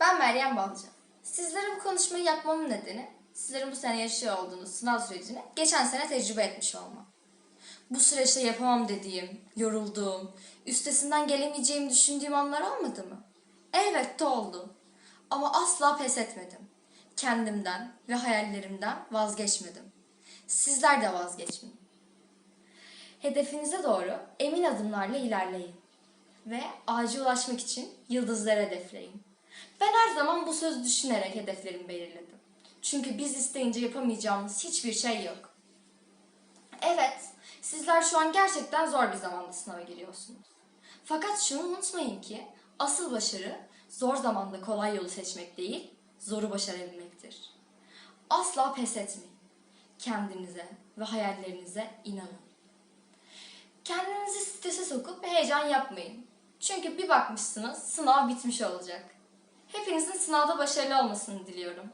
Ben Meryem Balcı. Sizlere bu konuşmayı yapmamın nedeni, sizlerin bu sene yaşıyor olduğunuz sınav sürecini geçen sene tecrübe etmiş olmam. Bu süreçte yapamam dediğim, yorulduğum, üstesinden gelemeyeceğimi düşündüğüm anlar olmadı mı? Elbette oldu. Ama asla pes etmedim. Kendimden ve hayallerimden vazgeçmedim. Sizler de vazgeçmeyin. Hedefinize doğru emin adımlarla ilerleyin ve ağaca ulaşmak için yıldızları hedefleyin. Ben her zaman bu sözü düşünerek hedeflerimi belirledim. Çünkü biz isteyince yapamayacağımız hiçbir şey yok. Evet, sizler şu an gerçekten zor bir zamanda sınava giriyorsunuz. Fakat şunu unutmayın ki asıl başarı zor zamanda kolay yolu seçmek değil, zoru başarabilmektir. Asla pes etmeyin. Kendinize ve hayallerinize inanın. Kendinizi strese sokup heyecan yapmayın. Çünkü bir bakmışsınız sınav bitmiş olacak. Hepinizin sınavda başarılı olmasını diliyorum.